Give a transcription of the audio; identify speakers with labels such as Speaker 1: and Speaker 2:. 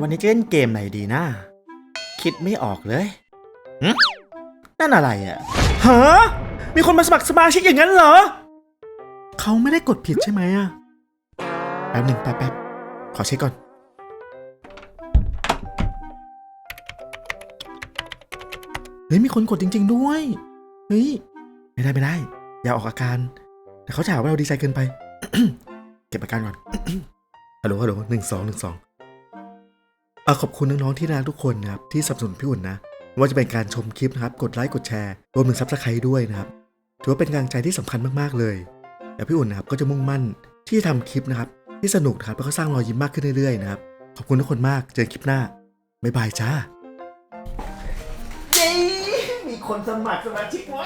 Speaker 1: วันนี้จะเล่นเกมไหนดีนะ คิดไม่ออกเลยนั่นอะไรอะ่ะฮะมีคนมาสมัครสมาชิกอย่างนั้นเหรอ เขาไม่ได้กดผิดใช่ไหมอะแป๊บหนึ่งแป๊บแป๊บขอเช็คก่อน เฮ้ย มีคนกดจริง ๆ ด้วย เฮ้ย ไม่ได้ไม่ได้ อย่าออกอาการ แต่เขาจะหาว่าเราดีใจเกินไป เก็บอาการก่อน ฮัลโหลฮัลโหลหนึ่งสองหนึ่งสองเอาขอบคุณน้องๆที่น่ารักทุกคนนะครับที่สนับสนุนพี่อุ่นนะว่าจะเป็นการชมคลิปนะครับกดไลค์กดแชร์รวมถึงซับสไครต์ด้วยนะครับถือว่าเป็นกำลังใจที่สำคัญมากๆเลยแต่พี่อุ่นนะครับก็จะมุ่งมั่นที่จะทำคลิปนะครับที่สนุกนะครับแล้วก็สร้างรอยยิ้มมากขึ้นเรื่อยๆนะครับขอบคุณทุกคนมากเจอกันคลิปหน้าบ๊ายบายจ้าเย้มีคนสมัครสมาชิกไว้